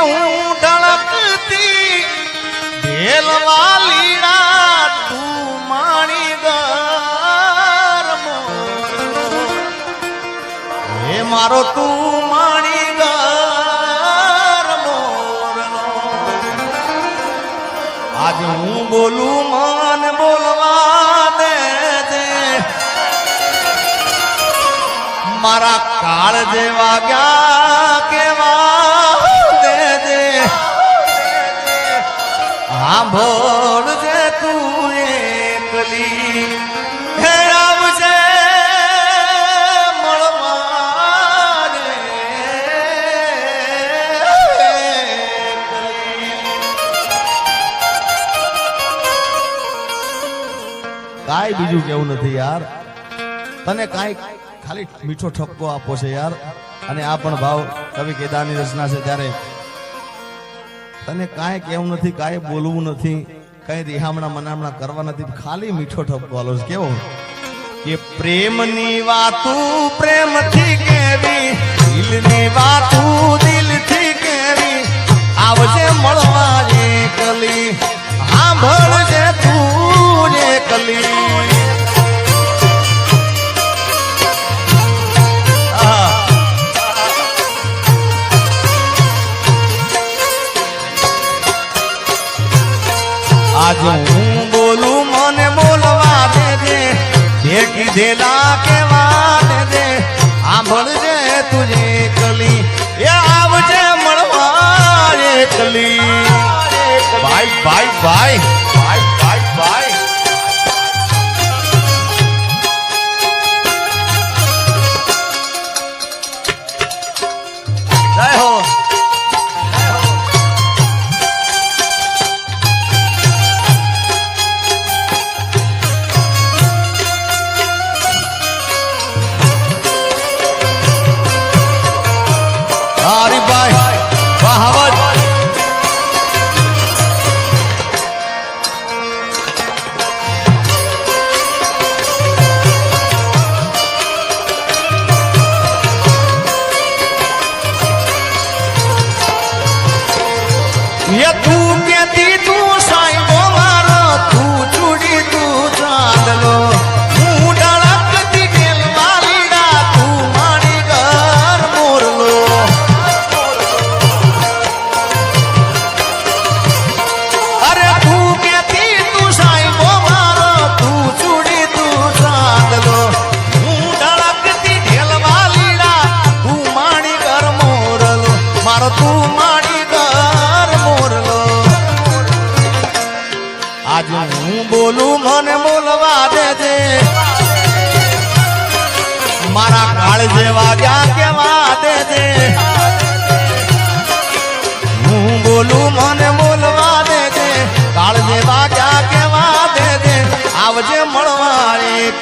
હું ઢળકતી લીડા તું માણી ગરમો હે મારો તું માણી ગરમો આજ હું બોલું મન બોલવા દે મારા કાળ જેવા ગયા કેવા સાંભળ જે તું એકલી. હે કાંઈ બીજું કેવું નથી યાર. તને કાંઈ ખાલી મીઠો ઠપકો આપો છે યાર. અને આ પણ ભાવ કવિ કેદારની રચના છે ત્યારે તને કાંઈ કેવું નથી, કાંઈ બોલવું નથી, કઈ રિહામણા મનામણા કરવા નથી, ખાલી મીઠો ઠપકો છે. કેવો? કે પ્રેમની વાતો પ્રેમથી કેવી, દિલની વાતો દિલથી કેવી, આવજે મળવા એકલી સાંભળજે તું આ આજ હું બોલું મને બોલવા દેજે. જે કીધેલા કેવા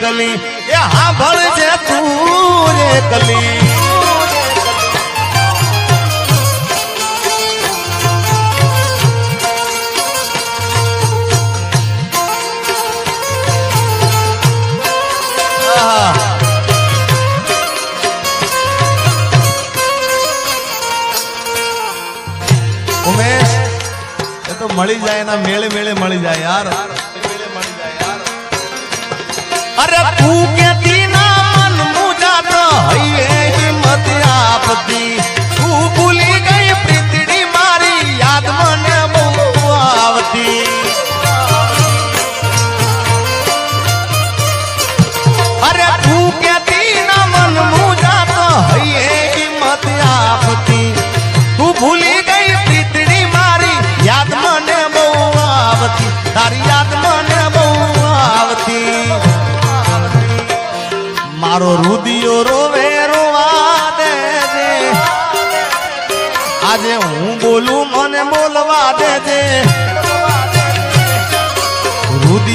એકલી એ સાંભળજે તું એકલી આહા. ઉમેશ એ તો મળી જાય એના મેળે મેળે મળી જાય યાર અરે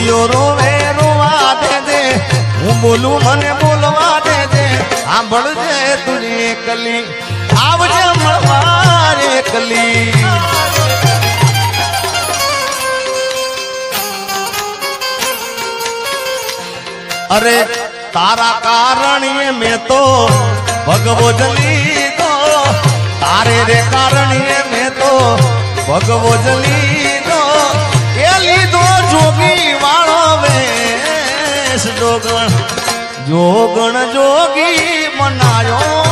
રુદિયો રોવે, રોવા દેજે, હું બોલું, મને બોલવા દેજે. સાંભળજે તુજે એકલી આવજે મળવા એકલી અરે તારા કારણીએ મેં તો ભગવો જલી તારે રે કારણીએ મેં તો ભગવો જ લીધો એ લીધો જોગી વાળો વેશ જોગણ. જોગણ જોગી મનાયો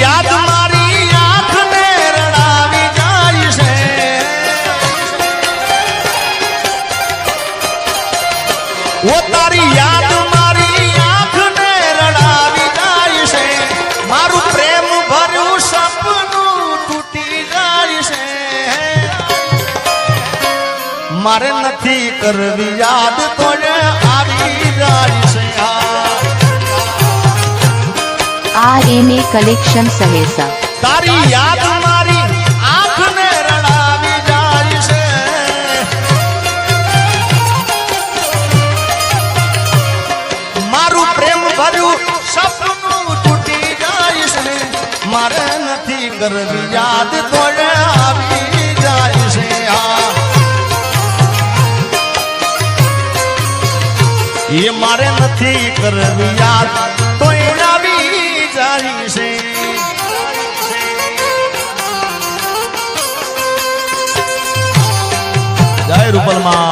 યાદ મારી આંખને રડાવી જાય યાદ મારી આંખને રડાવી જાય છે. મારું પ્રેમ ભર્યું સપનું તૂટી છે. મારે નથી કરવી યાદ તો આર એમ એ કલેક્શન સહેસા. તારી યાદ મારી આંખને રડાવી જાય છે. મારું પ્રેમ ભર્યું સપનું તૂટી જાય છે. મારે નથી કરવી યાદ તોડે આવી જાય છે. આ એ મારે નથી કરવી યાદ. રૂપલમાં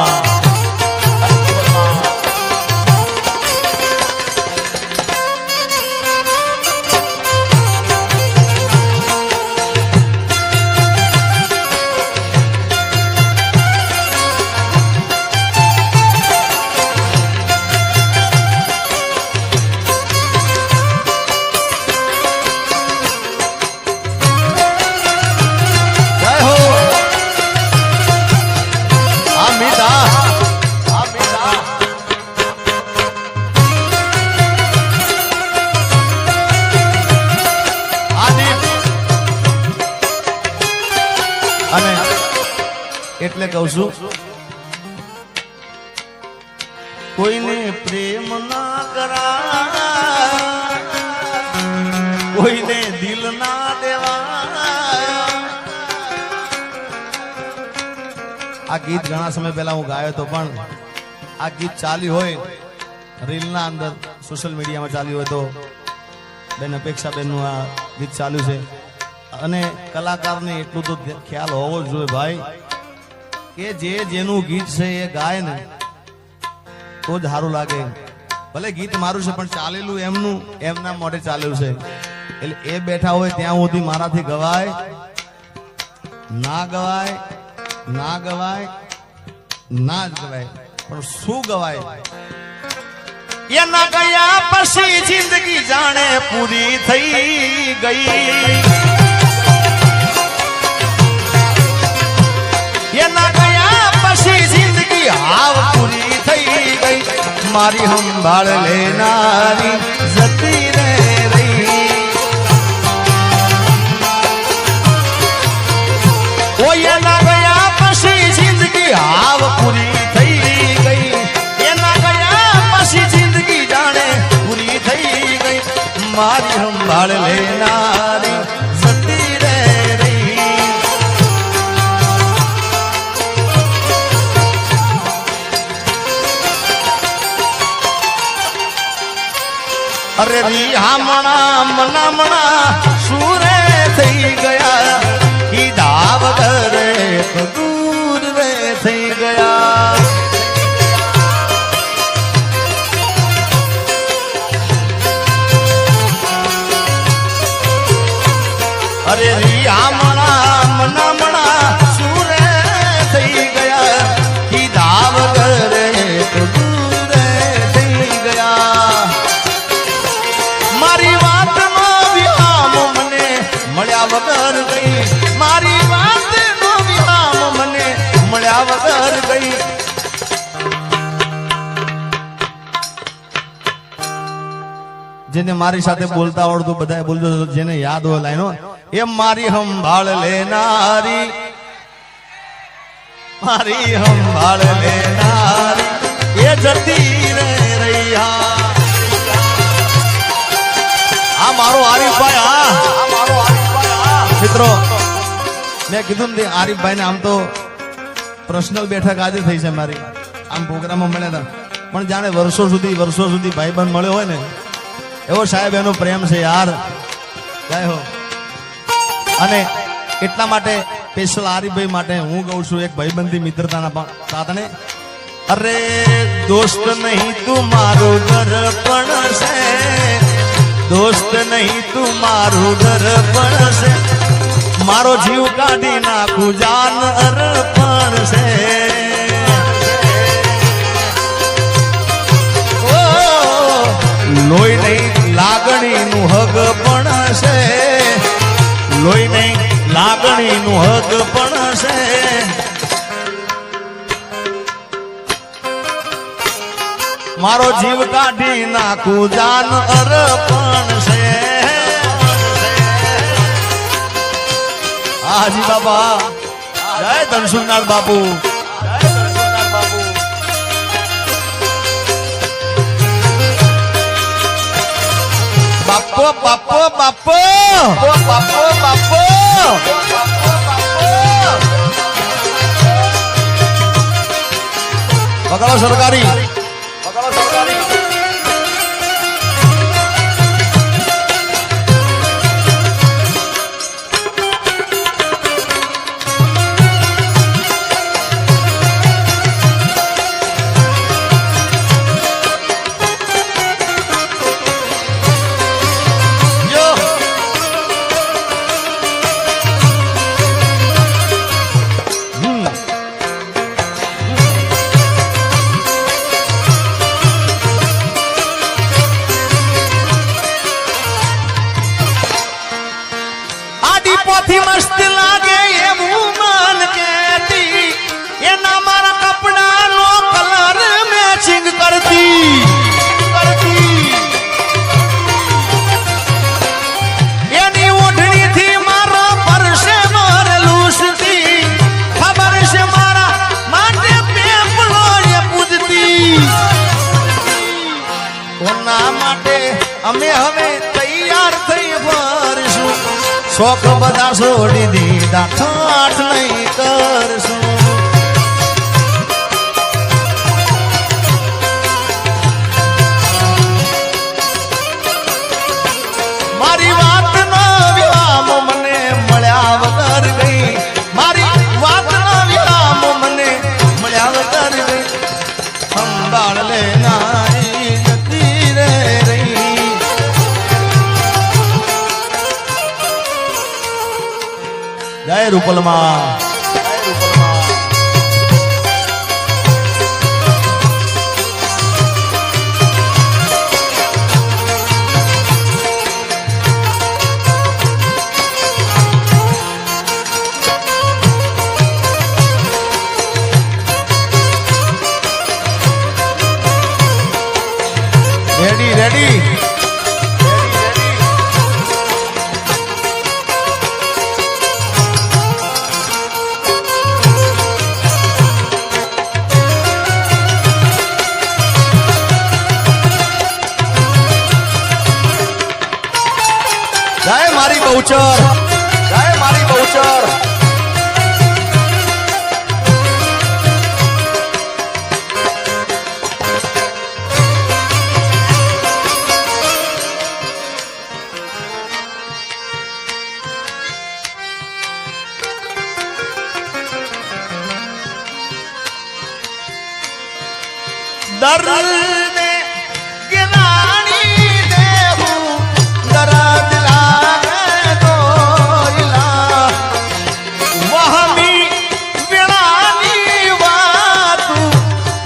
એટલે કહું છું, કોઈને પ્રેમ ના કરા કોઈને દિલ ના દેવા આ ગીત ઘણા સમય પહેલા હું ગાયો હતો, પણ આ ગીત ચાલ્યું હોય, રીલના અંદર, સોશિયલ મીડિયામાં ચાલ્યું હોય તો બેન અપેક્ષા બેનનું આ ગીત ચાલ્યું છે. અને કલાકારને એટલું તો ખ્યાલ હોવો જોઈએ ભાઈ કે જે જેનું ગીત છે એ ગાય ને, તો જ સારું લાગે. ભલે ગીત મારું છે, પણ ચાલેલું એમનું, એમના મોઢે ચાલેલું છે. એટલે એ બેઠા હોય ત્યાં સુધી મારાથી ગવાય, ના ગવાય ના ગવાય, ના જ ગવાય. પણ શું ગવાય? એના ગયા પછી જિંદગી જાણે પૂરી થઈ ગઈ. એના ગયા પછી જિંદગી હાવ પૂરી થઈ ગઈ. મારી સંભાળ લેનારી જતી રે રહી પછી જિંદગી હાવ પૂરી થઈ ગઈ. એના ગયા પછી જિંદગી જાણે પૂરી થઈ ગઈ. મારી સંભાળ લેનારી અરે રી હામણા મનામણા સુરે થઈ ગયા. જેને મારી સાથે બોલતા આવડતું બધા બોલજો જેને યાદ હોય લાઈનો એમ મારી સંભાળ લેનારી. મારી સંભાળ લેનારી. એ જતી રે રૈયા. આ મારો આરીફભાઈ, હા. મિત્રો, મેં કીધું ને આરીફભાઈ ને આમ તો પર્સનલ બેઠક આજે થઈ છે મારી. આમ પ્રોગ્રામમાં મળ્યા હતા. પણ જાણે વર્ષો સુધી વર્ષો સુધી ભાઈબંધ મળ્યો હોય ને એવો સાહેબ, એનો પ્રેમ છે યાર. જય હો. અને એટલા માટે સ્પેશિયલ આરીફભાઈ માટે હું કહું છું, એક ભાઈબંધી મિત્રતાના સાધને. અરે દોસ્ત નહીં તું મારું દર્પણ છે. દોસ્ત નહીં તું મારું દર્પણ છે. મારો જીવ કાઢી નાખું, જાન અર્પણ છે. લોહી નહીં લાગણીનું હગ પણ છે લોહી નહીં લાગણીનું હગ પણ છે મારો જીવ કાઢી નાખું, જાન અર્પણ છે. હાજી બાબા. જય ધનસુરનાથ બાપુ. બાપો બાપો બાપો. બાપો બાપો પકડો સરકારી. શોખ બધા છોડી દીધા. ઠાઠ નહીં કરશું. મારી વાત નો મને મળ્યા વગર મારી વાત નો મને મળ્યા વગર ગઈ. સંભાળ લેનારી રૂપલમાં દર્દ જ્ઞાની દેવું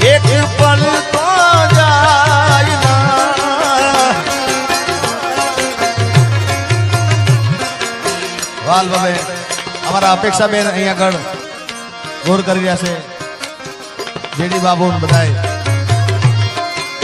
એક પલ તો અમારા અપેક્ષા બેન અહીંયા આગળ ગોર કરી રહ્યા છે જેડી બાબુ બધાય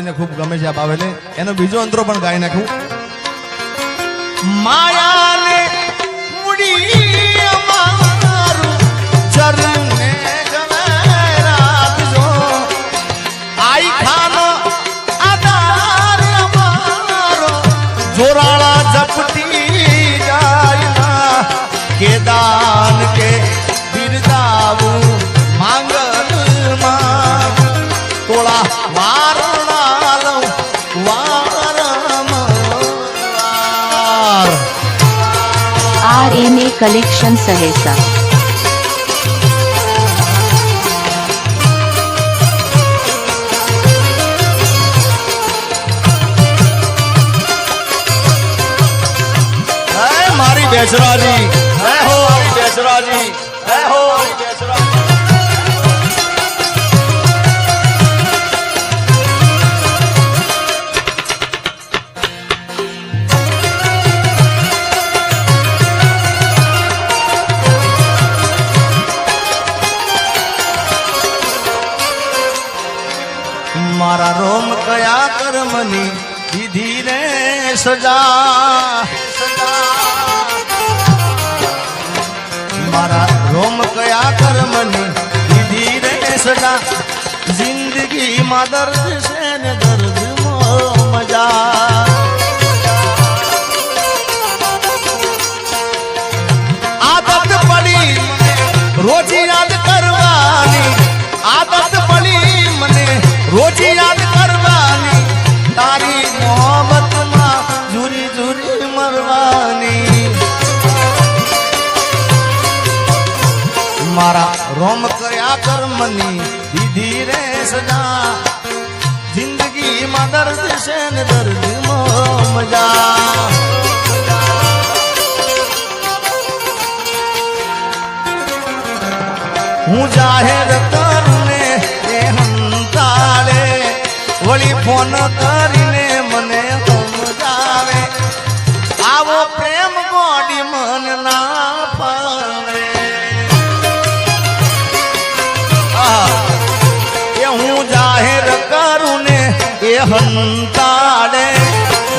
અપેક્ષાબેનને ખૂબ ગમે છે આ બાવેલે. એનો બીજો અંતરો પણ ગાઈ નાખું. માયાને મૂડી અમારું આર એમ એ કલેક્શન સહેસા કર્મની દીધી રે સજા મારા રોમ કયા કર્મની દીધી રે સજા જિંદગીમાં દર્દ છે ને દર્દ મજા મારા રોમ કર્યા કર્મની દીધી રે સજા. જિંદગીમાં દર્દ છે ને દર્દ મજા. હું જાહેર કરુને એ હંતાળે વળી ફોન કરીને એ હંતાડે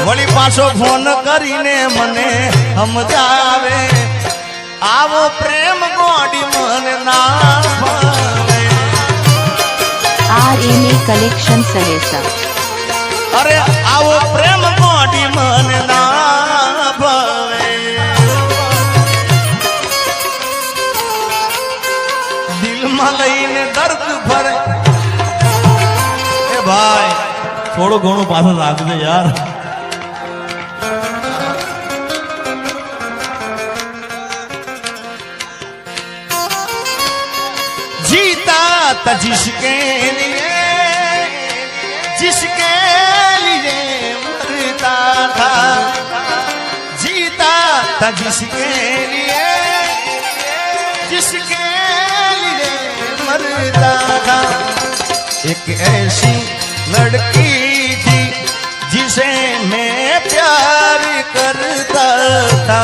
વળી પાછો ફોન કરીને મને સમજાવે. આવો પ્રેમ ગોડી મને ના ભાવે આર એમ એ કલેક્શન સહેસા અરે આવો પ્રેમ ગોડી મને ના ભાવે દિલમાં લઈને દર્દ ભરે. એ ભાઈ થોડું ઘણું પાછળ રાખજે યાર जीता था जिसके लिए जिसके लिए मरता था जीता था जिसके लिए जिसके लिए मरता था एक ऐसी लड़की કરતા